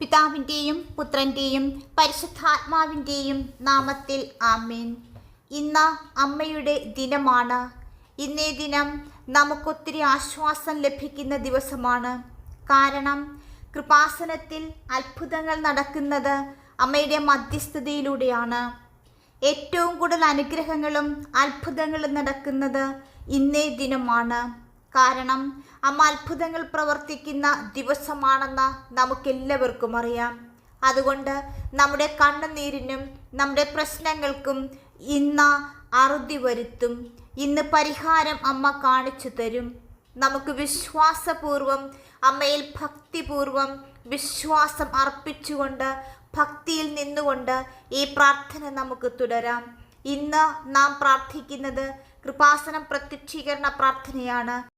പിതാവിന്റെയും പുത്രന്റെയും പരിശുദ്ധാത്മാവിന്റെയും നാമത്തിൽ ആമേൻ. ഇന്ന് അമ്മയുടെ ദിനമാണ്. ഇന്നേ ദിനം നമുക്കൊത്തിരി ആശ്വാസം ലഭിക്കുന്ന ദിവസമാണ്. കാരണം കൃപാസനത്തിൽ അത്ഭുതങ്ങൾ നടക്കുന്നത് അമ്മയുടെ മധ്യസ്ഥതയിലൂടെയാണ്. ഏറ്റവും കൂടുതൽ അനുഗ്രഹങ്ങളും അത്ഭുതങ്ങളും നടക്കുന്നത് ഇന്നേ ദിനമാണ്. കാരണം അമ്മ അത്ഭുതങ്ങൾ പ്രവർത്തിക്കുന്ന ദിവസമാണെന്ന് നമുക്കെല്ലാവർക്കും അറിയാം. അതുകൊണ്ട് നമ്മുടെ കണ്ണുനീരിനും നമ്മുടെ പ്രശ്നങ്ങൾക്കും ഇന്ന് അറുതി വരുത്തും. ഇന്ന് പരിഹാരം അമ്മ കാണിച്ചു തരും. നമുക്ക് വിശ്വാസപൂർവം അമ്മയിൽ ഭക്തിപൂർവം വിശ്വാസം അർപ്പിച്ചുകൊണ്ട് ഭക്തിയിൽ നിന്നുകൊണ്ട് ഈ പ്രാർത്ഥന നമുക്ക് തുടരാം. ഇന്ന് നാം പ്രാർത്ഥിക്കുന്നത് കൃപാസനം പ്രത്യക്ഷീകരണ പ്രാർത്ഥനയാണ്.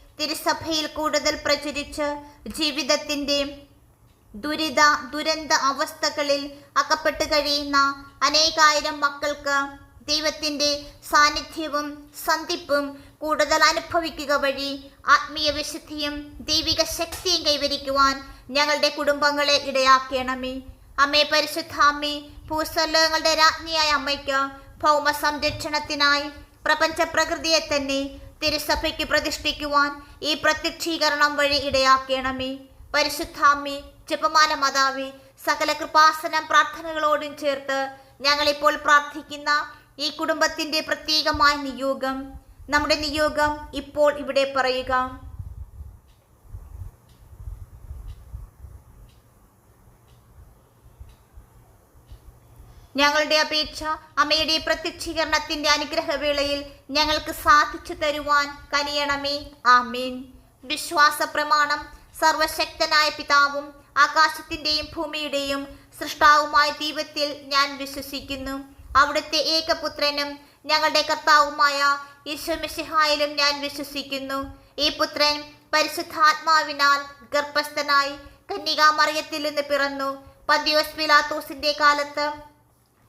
തിരുസഭയിൽ കൂടുതൽ പ്രചരിച്ച് ജീവിതത്തിന്റെ ദുരിത ദുരന്ത അവസ്ഥകളിൽ അകപ്പെട്ട് കഴിയുന്ന അനേകായിരം മക്കൾക്ക് ദൈവത്തിന്റെ സാന്നിധ്യവും സന്ധിപ്പും കൂടുതൽ അനുഭവിക്കുക വഴി ആത്മീയ വിശുദ്ധിയും ദൈവിക ശക്തിയും കൈവരിക്കുവാൻ ഞങ്ങളുടെ കുടുംബങ്ങളെ ഇടയാക്കണമേ. അമ്മേ പരിശുദ്ധ അമ്മേ ഭൂസ്വലോകങ്ങളുടെ രാജ്ഞിയായ അമ്മയ്ക്ക് ഭൗമ സംരക്ഷണത്തിനായി പ്രപഞ്ച പ്രകൃതിയെ തന്നെ തിരുസഭയ്ക്ക് പ്രതിഷ്ഠിക്കുവാൻ ഈ പ്രത്യക്ഷീകരണം വഴി ഇടയാക്കണമേ. പരിശുദ്ധാമ്മി ജപമാല മാതാവി സകല കൃപാസനം പ്രാർത്ഥനകളോടും ചേർത്ത് ഞങ്ങളിപ്പോൾ പ്രാർത്ഥിക്കുന്ന ഈ കുടുംബത്തിന്റെ പ്രത്യേകമായ നിയോഗം. നമ്മുടെ നിയോഗം ഇപ്പോൾ ഇവിടെ പറയുക. ഞങ്ങളുടെ അപേക്ഷ അമ്മയുടെ പ്രത്യക്ഷീകരണത്തിന്റെ അനുഗ്രഹവേളയിൽ ഞങ്ങൾക്ക് സാധിച്ചു തരുവാൻ കനിയണമേ. ആമീൻ. വിശ്വാസ പ്രമാണം സർവശക്തനായ പിതാവും ആകാശത്തിന്റെയും ഭൂമിയുടെയും സൃഷ്ടാവുമായ ദൈവത്തിൽ ഞാൻ വിശ്വസിക്കുന്നു. അവിടുത്തെ ഏകപുത്രനും ഞങ്ങളുടെ കർത്താവുമായ ഈശ്വമിഷിഹായിലും ഞാൻ വിശ്വസിക്കുന്നു. ഈ പുത്രൻ പരിശുദ്ധാത്മാവിനാൽ ഗർഭസ്ഥനായി കന്യകാമറിയത്തിൽ നിന്ന് പിറന്നു. പതിയോസ് പിലാത്തോസിന്റെ കാലത്ത്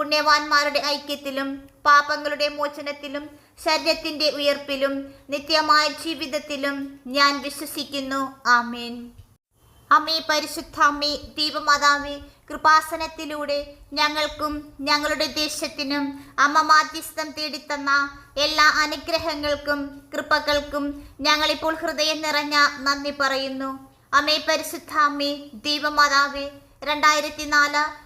പുണ്യവാന്മാരുടെ ഐക്യത്തിലും പാപങ്ങളുടെ മോചനത്തിലും ശരീരത്തിന്റെ ഉയർപ്പിലും നിത്യമായ ജീവിതത്തിലും ഞാൻ വിശ്വസിക്കുന്നു. ആമേൻ. അമ്മേ പരിശുദ്ധ അമ്മേ ദീപമാതാവേ കൃപാസനത്തിലൂടെ ഞങ്ങൾക്കും ഞങ്ങളുടെ ദേശത്തിനും അമ്മ മാധ്യസ്ഥം തേടിത്തന്ന എല്ലാ അനുഗ്രഹങ്ങൾക്കും കൃപകൾക്കും ഞങ്ങളിപ്പോൾ ഹൃദയം നിറഞ്ഞ നന്ദി പറയുന്നു. അമ്മേ പരിശുദ്ധ അമ്മേ ദീപമാതാവേ രണ്ടായിരത്തി നാല്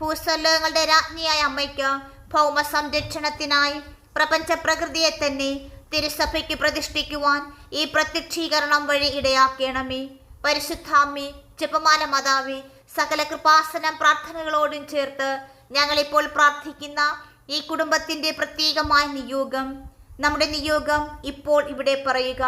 ഭൂസ്വലോകങ്ങളുടെ രാജ്ഞിയായ അമ്മയ്ക്ക് ഭൗമ സംരക്ഷണത്തിനായി പ്രപഞ്ച പ്രകൃതിയെ തന്നെ തിരുസഭയ്ക്ക് പ്രതിഷ്ഠിക്കുവാൻ ഈ പ്രത്യക്ഷീകരണം വഴി ഇടയാക്കണമേ. പരിശുദ്ധാമ്മി ജപമാല മാതാവി സകല കൃപാസനം പ്രാർത്ഥനകളോടും ചേർത്ത് ഞങ്ങളിപ്പോൾ പ്രാർത്ഥിക്കുന്ന ഈ കുടുംബത്തിന്റെ പ്രത്യേകമായ നിയോഗം. നമ്മുടെ നിയോഗം ഇപ്പോൾ ഇവിടെ പറയുക.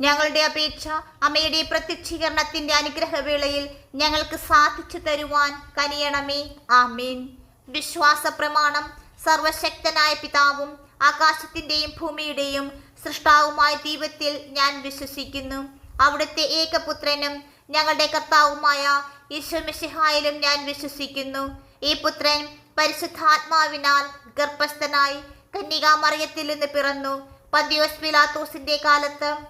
ഞങ്ങളുടെ അപേക്ഷ അമ്മയുടെ പ്രത്യക്ഷീകരണത്തിന്റെ അനുഗ്രഹവേളയിൽ ഞങ്ങൾക്ക് സാധിച്ചു തരുവാൻ കനിയണമേ. ആമീൻ. വിശ്വാസ പ്രമാണം സർവശക്തനായ പിതാവും ആകാശത്തിന്റെയും ഭൂമിയുടെയും സൃഷ്ടാവുമായ ദൈവത്തിൽ ഞാൻ വിശ്വസിക്കുന്നു. അവിടുത്തെ ഏകപുത്രനും ഞങ്ങളുടെ കർത്താവുമായ ഈശ്വമിഷിഹായിലും ഞാൻ വിശ്വസിക്കുന്നു. ഈ പുത്രൻ പരിശുദ്ധാത്മാവിനാൽ ഗർഭസ്ഥനായി കന്യകാമറിയത്തിൽ നിന്ന് പിറന്നു. പന്തിയോസ് പിലാത്തോസിന്റെ കാലത്ത്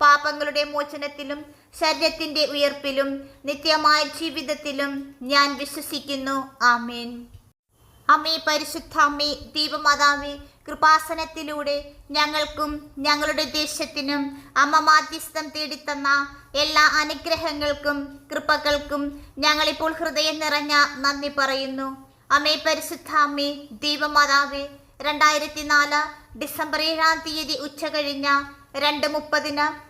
പാപങ്ങളുടെ മോചനത്തിലും ശരീരത്തിന്റെ ഉയർപ്പിലും നിത്യമായ ജീവിതത്തിലും ഞാൻ വിശ്വസിക്കുന്നു. ആമേൻ. അമ്മേ പരിശുദ്ധ അമ്മേ ദീപമാതാവേ കൃപാസനത്തിലൂടെ ഞങ്ങൾക്കും ഞങ്ങളുടെ ദേശത്തിനും അമ്മ മാധ്യസ്ഥം തേടിത്തന്ന എല്ലാ അനുഗ്രഹങ്ങൾക്കും കൃപകൾക്കും ഞങ്ങളിപ്പോൾ ഹൃദയം നിറഞ്ഞ നന്ദി പറയുന്നു. അമ്മേ പരിശുദ്ധ അമ്മേ ദീപമാതാവേ രണ്ടായിരത്തി നാല് ഡിസംബർ ഏഴാം തീയതി ഉച്ച കഴിഞ്ഞ രണ്ട് മുപ്പതിന്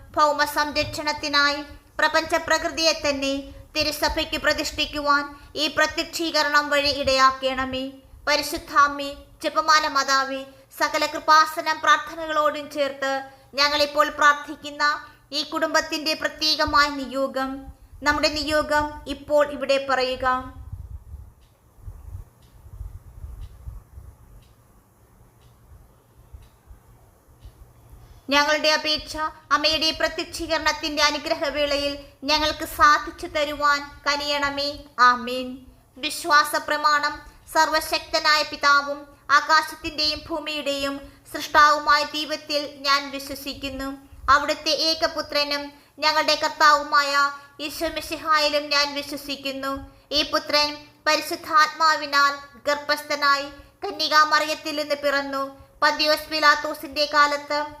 ഭൗമ സംരക്ഷണത്തിനായി പ്രപഞ്ച പ്രകൃതിയെ തന്നെ തിരുസഭയ്ക്ക് പ്രതിഷ്ഠിക്കുവാൻ ഈ പ്രത്യക്ഷീകരണം വഴി ഇടയാക്കണമേ. പരിശുദ്ധാമ്മി ജപമാല മാതാവി സകല കൃപാസനം പ്രാർത്ഥനകളോടും ചേർത്ത് ഞങ്ങളിപ്പോൾ പ്രാർത്ഥിക്കുന്ന ഈ കുടുംബത്തിന്റെ പ്രത്യേകമായ നിയോഗം. നമ്മുടെ നിയോഗം ഇപ്പോൾ ഇവിടെ പറയുക. ഞങ്ങളുടെ അപേക്ഷ അമ്മയുടെ പ്രത്യക്ഷീകരണത്തിന്റെ അനുഗ്രഹവേളയിൽ ഞങ്ങൾക്ക് സാധിച്ചു തരുവാൻ കനിയണമേ. ആമീൻ. വിശ്വാസ പ്രമാണം സർവശക്തനായ പിതാവും ആകാശത്തിന്റെയും ഭൂമിയുടെയും സൃഷ്ടാവുമായ ദൈവത്തിൽ ഞാൻ വിശ്വസിക്കുന്നു. അവിടുത്തെ ഏകപുത്രനും ഞങ്ങളുടെ കർത്താവുമായ ഈശ്വമിഷിഹായിലും ഞാൻ വിശ്വസിക്കുന്നു. ഈ പുത്രൻ പരിശുദ്ധാത്മാവിനാൽ ഗർഭസ്ഥനായി കന്യകാമറിയത്തിൽ നിന്ന് പിറന്നു. പന്തിയോസ് പിലാത്തോസിന്റെ കാലത്ത്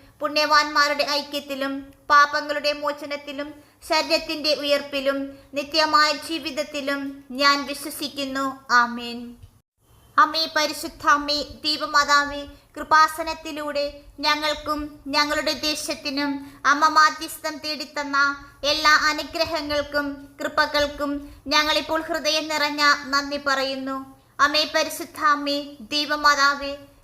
പുണ്യവാന്മാരുടെ ഐക്യത്തിലും പാപങ്ങളുടെ മോചനത്തിലും ശരീരത്തിന്റെ ഉയർപ്പിലും നിത്യമായ ജീവിതത്തിലും ഞാൻ വിശ്വസിക്കുന്നു. ആമേൻ. അമ്മേ പരിശുദ്ധ അമ്മേ ദീപമാതാവേ കൃപാസനത്തിലൂടെ ഞങ്ങൾക്കും ഞങ്ങളുടെ ദേശത്തിനും അമ്മ മാധ്യസ്ഥം തേടിത്തന്ന എല്ലാ അനുഗ്രഹങ്ങൾക്കും കൃപകൾക്കും ഞങ്ങളിപ്പോൾ ഹൃദയം നിറഞ്ഞ നന്ദി പറയുന്നു. അമ്മേ പരിശുദ്ധ അമ്മേ ദീപമാതാവേ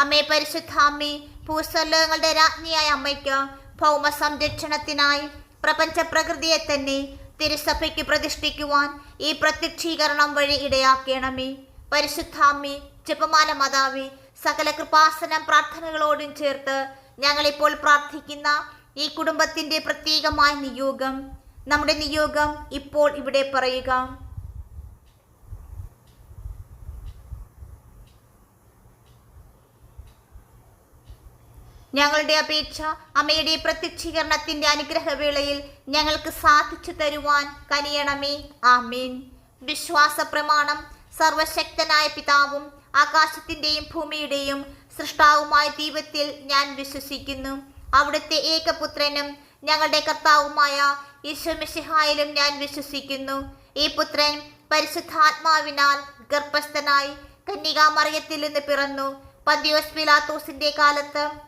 അമ്മേ പരിശുദ്ധ അമ്മേ രാജ്ഞിയായ അമ്മയ്ക്ക് ഭൗമ സംരക്ഷണത്തിനായി പ്രപഞ്ച പ്രകൃതിയെ തന്നെ തിരുസഭയ്ക്ക് പ്രതിഷ്ഠിക്കുവാൻ ഈ പ്രത്യക്ഷീകരണം വഴി ഇടയാക്കണമേ. പരിശുദ്ധാമ്മി ജപമാല മാതാവി സകല കൃപാസനം പ്രാർത്ഥനകളോടും ചേർത്ത് ഞങ്ങളിപ്പോൾ പ്രാർത്ഥിക്കുന്ന ഈ കുടുംബത്തിന്റെ പ്രത്യേകമായ നിയോഗം. നമ്മുടെ നിയോഗം ഇപ്പോൾ ഇവിടെ പറയുക. ഞങ്ങളുടെ അപേക്ഷ അമ്മയുടെ പ്രത്യക്ഷീകരണത്തിന്റെ അനുഗ്രഹവേളയിൽ ഞങ്ങൾക്ക് സാധിച്ചു തരുവാൻ കനിയണമേ. ആമീൻ. വിശ്വാസ പ്രമാണം സർവശക്തനായ പിതാവും ആകാശത്തിന്റെയും ഭൂമിയുടെയും സൃഷ്ടാവുമായ ദൈവത്തിൽ ഞാൻ വിശ്വസിക്കുന്നു. അവിടുത്തെ ഏകപുത്രനും ഞങ്ങളുടെ കർത്താവുമായ ഈശ്വമിഷിഹായിലും ഞാൻ വിശ്വസിക്കുന്നു. ഈ പുത്രൻ പരിശുദ്ധാത്മാവിനാൽ ഗർഭസ്ഥനായി കന്യകാമറിയത്തിൽ നിന്ന് പിറന്നു. പന്തിയോസ് പിലാത്തോസിന്റെ കാലത്ത്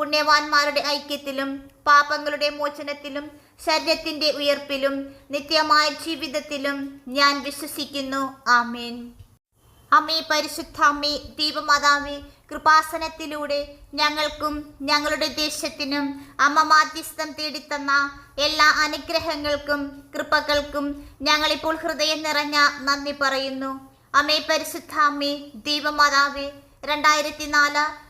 പുണ്യവാന്മാരുടെ ഐക്യത്തിലും പാപങ്ങളുടെ മോചനത്തിലും ശരീരത്തിന്റെ ഉയർപ്പിലും നിത്യമായ ജീവിതത്തിലും ഞാൻ വിശ്വസിക്കുന്നു. ആമേൻ. അമ്മേ പരിശുദ്ധ അമ്മേ ദീപമാതാവേ കൃപാസനത്തിലൂടെ ഞങ്ങൾക്കും ഞങ്ങളുടെ ദേശത്തിനും അമ്മ മാധ്യസ്ഥം തേടിത്തന്ന എല്ലാ അനുഗ്രഹങ്ങൾക്കും കൃപകൾക്കും ഞങ്ങളിപ്പോൾ ഹൃദയം നിറഞ്ഞ നന്ദി പറയുന്നു. അമ്മേ പരിശുദ്ധ അമ്മേ ദീപമാതാവേ രണ്ടായിരത്തി നാല്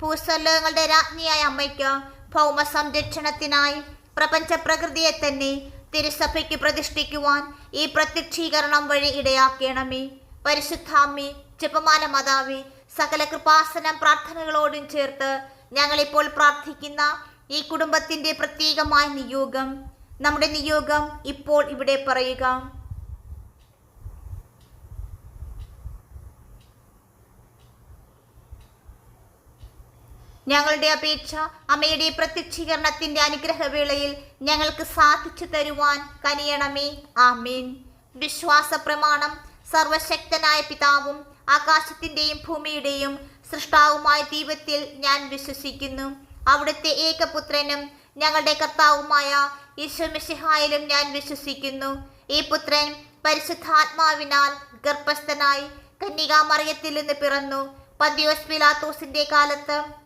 ഭൂസ്വലോകങ്ങളുടെ രാജ്ഞിയായ അമ്മയ്ക്ക് ഭൗമ സംരക്ഷണത്തിനായി പ്രപഞ്ച പ്രകൃതിയെ തന്നെ തിരുസഭയ്ക്ക് പ്രതിഷ്ഠിക്കുവാൻ ഈ പ്രത്യക്ഷീകരണം വഴി ഇടയാക്കണമേ. പരിശുദ്ധാമ്മി ജപമാല മാതാവി സകല കൃപാസനം പ്രാർത്ഥനകളോടും ചേർത്ത് ഞങ്ങളിപ്പോൾ പ്രാർത്ഥിക്കുന്ന ഈ കുടുംബത്തിന്റെ പ്രത്യേകമായ നിയോഗം. നമ്മുടെ നിയോഗം ഇപ്പോൾ ഇവിടെ പറയുക. ഞങ്ങളുടെ അപേക്ഷ അമ്മയുടെ പ്രത്യക്ഷീകരണത്തിന്റെ അനുഗ്രഹവേളയിൽ ഞങ്ങൾക്ക് സാധിച്ചു തരുവാൻ കനിയണമേ. ആമീൻ. വിശ്വാസ പ്രമാണം സർവശക്തനായ പിതാവും ആകാശത്തിന്റെയും ഭൂമിയുടെയും സൃഷ്ടാവുമായ ദൈവത്തിൽ ഞാൻ വിശ്വസിക്കുന്നു. അവിടുത്തെ ഏകപുത്രനും ഞങ്ങളുടെ കർത്താവുമായ ഈശ്വമിഷിഹായിലും ഞാൻ വിശ്വസിക്കുന്നു. ഈ പുത്രൻ പരിശുദ്ധാത്മാവിനാൽ ഗർഭസ്ഥനായി കന്യകാമറിയത്തിൽ നിന്ന് പിറന്നു. പന്തിയോസ് പിലാത്തോസിന്റെ കാലത്ത്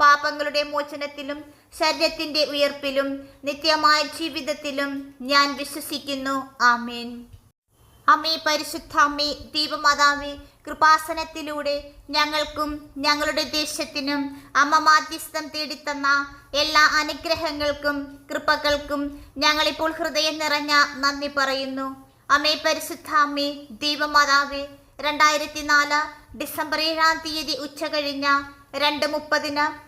പാപങ്ങളുടെ മോചനത്തിലും ശരീരത്തിന്റെ ഉയർപ്പിലും നിത്യമായ ജീവിതത്തിലും ഞാൻ വിശ്വസിക്കുന്നു. ആമേൻ. അമ്മേ പരിശുദ്ധ അമ്മേ ദീപമാതാവേ കൃപാസനത്തിലൂടെ ഞങ്ങൾക്കും ഞങ്ങളുടെ ദേശത്തിനും അമ്മ മാധ്യസ്ഥം തേടിത്തന്ന എല്ലാ അനുഗ്രഹങ്ങൾക്കും കൃപകൾക്കും ഞങ്ങളിപ്പോൾ ഹൃദയം നിറഞ്ഞ നന്ദി പറയുന്നു. അമ്മേ പരിശുദ്ധ അമ്മേ ദീപമാതാവേ രണ്ടായിരത്തി നാല് ഡിസംബർ ഏഴാം തീയതി ഉച്ച കഴിഞ്ഞ രണ്ട് മുപ്പതിന്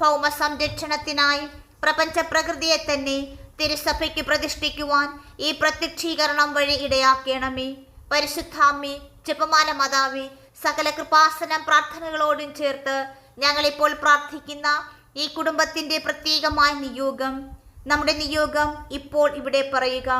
ഭൗമ സംരക്ഷണത്തിനായി പ്രപഞ്ച പ്രകൃതിയെ തന്നെ തിരുസഭയ്ക്ക് പ്രതിഷ്ഠിക്കുവാൻ ഈ പ്രത്യക്ഷീകരണം വഴി ഇടയാക്കണമേ. പരിശുദ്ധാമ്മി ജപമാല മാതാവി സകല കൃപാസനം പ്രാർത്ഥനകളോടും ചേർത്ത് ഞങ്ങളിപ്പോൾ പ്രാർത്ഥിക്കുന്ന ഈ കുടുംബത്തിന്റെ പ്രത്യേകമായ നിയോഗം. നമ്മുടെ നിയോഗം ഇപ്പോൾ ഇവിടെ പറയുക.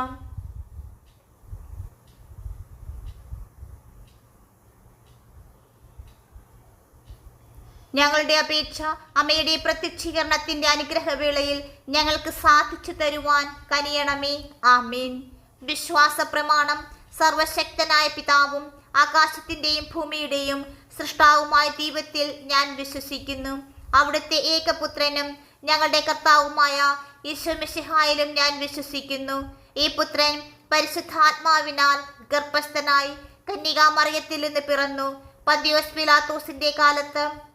ഞങ്ങളുടെ അപേക്ഷ അമ്മയുടെ പ്രത്യക്ഷീകരണത്തിന്റെ അനുഗ്രഹവേളയിൽ ഞങ്ങൾക്ക് സാധിച്ചു തരുവാൻ കനിയണമേ. ആമീൻ. വിശ്വാസ പ്രമാണം സർവശക്തനായ പിതാവും ആകാശത്തിന്റെയും ഭൂമിയുടെയും സൃഷ്ടാവുമായ ദൈവത്തിൽ ഞാൻ വിശ്വസിക്കുന്നു. അവിടുത്തെ ഏകപുത്രനും ഞങ്ങളുടെ കർത്താവുമായ ഈശ്വമിഷിഹായിലും ഞാൻ വിശ്വസിക്കുന്നു. ഈ പുത്രൻ പരിശുദ്ധാത്മാവിനാൽ ഗർഭസ്ഥനായി കന്യകാമറിയത്തിൽ നിന്ന് പിറന്നു. പന്തിയോസ് പിലാത്തോസിന്റെ കാലത്ത്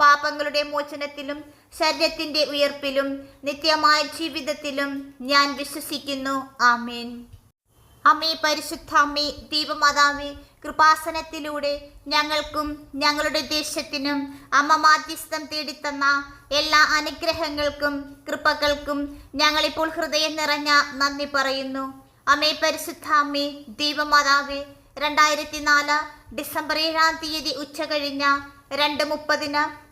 പാപങ്ങളുടെ മോചനത്തിലും ശരീരത്തിന്റെ ഉയർപ്പിലും നിത്യമായ ജീവിതത്തിലും ഞാൻ വിശ്വസിക്കുന്നു. ആമേൻ. അമ്മേ പരിശുദ്ധ അമ്മേ ദീപമാതാവേ കൃപാസനത്തിലൂടെ ഞങ്ങൾക്കും ഞങ്ങളുടെ ദേശത്തിനും അമ്മ മാധ്യസ്ഥം തേടിത്തന്ന എല്ലാ അനുഗ്രഹങ്ങൾക്കും കൃപകൾക്കും ഞങ്ങളിപ്പോൾ ഹൃദയം നിറഞ്ഞ നന്ദി പറയുന്നു. അമ്മേ പരിശുദ്ധ അമ്മേ ദീപമാതാവേ രണ്ടായിരത്തി നാല് ഡിസംബർ ഏഴാം തീയതി ഉച്ച കഴിഞ്ഞ രണ്ട് മുപ്പതിന്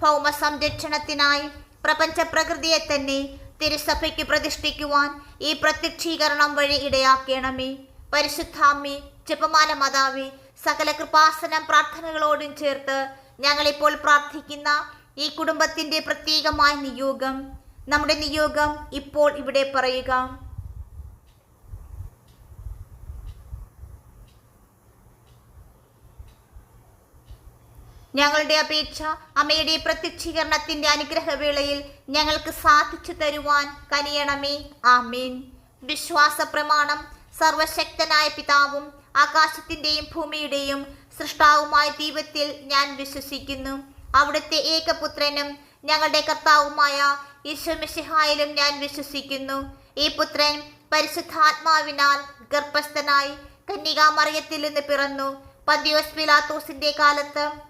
ഭൗമ സംരക്ഷണത്തിനായി പ്രപഞ്ച പ്രകൃതിയെ തന്നെ തിരുസഭയ്ക്ക് പ്രതിഷ്ഠിക്കുവാൻ ഈ പ്രത്യക്ഷീകരണം വഴി ഇടയാക്കണമേ. പരിശുദ്ധാമ്മി ജപമാല മാതാവി സകല കൃപാസനം പ്രാർത്ഥനകളോടും ചേർത്ത് ഞങ്ങളിപ്പോൾ പ്രാർത്ഥിക്കുന്ന ഈ കുടുംബത്തിന്റെ പ്രത്യേകമായ നിയോഗം. നമ്മുടെ നിയോഗം ഇപ്പോൾ ഇവിടെ പറയുക. ഞങ്ങളുടെ അപേക്ഷ അമ്മയുടെ പ്രത്യക്ഷീകരണത്തിന്റെ അനുഗ്രഹവേളയിൽ ഞങ്ങൾക്ക് സാധിച്ചു തരുവാൻ കനിയണമേ. ആമീൻ. വിശ്വാസ പ്രമാണം സർവശക്തനായ പിതാവും ആകാശത്തിന്റെയും ഭൂമിയുടെയും സൃഷ്ടാവുമായ ദൈവത്തിൽ ഞാൻ വിശ്വസിക്കുന്നു. അവിടുത്തെ ഏകപുത്രനും ഞങ്ങളുടെ കർത്താവുമായ ഈശ്വമിഷിഹായിലും ഞാൻ വിശ്വസിക്കുന്നു. ഈ പുത്രൻ പരിശുദ്ധാത്മാവിനാൽ ഗർഭസ്ഥനായി കന്യകാമറിയത്തിൽ നിന്ന് പിറന്നു. പന്തിയോസ് പിലാത്തോസിന്റെ കാലത്ത്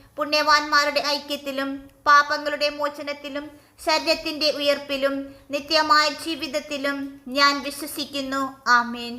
പുണ്യവാന്മാരുടെ ഐക്യത്തിലും പാപങ്ങളുടെ മോചനത്തിലും ശരീരത്തിന്റെ ഉയർപ്പിലും നിത്യമായ ജീവിതത്തിലും ഞാൻ വിശ്വസിക്കുന്നു. ആമേൻ.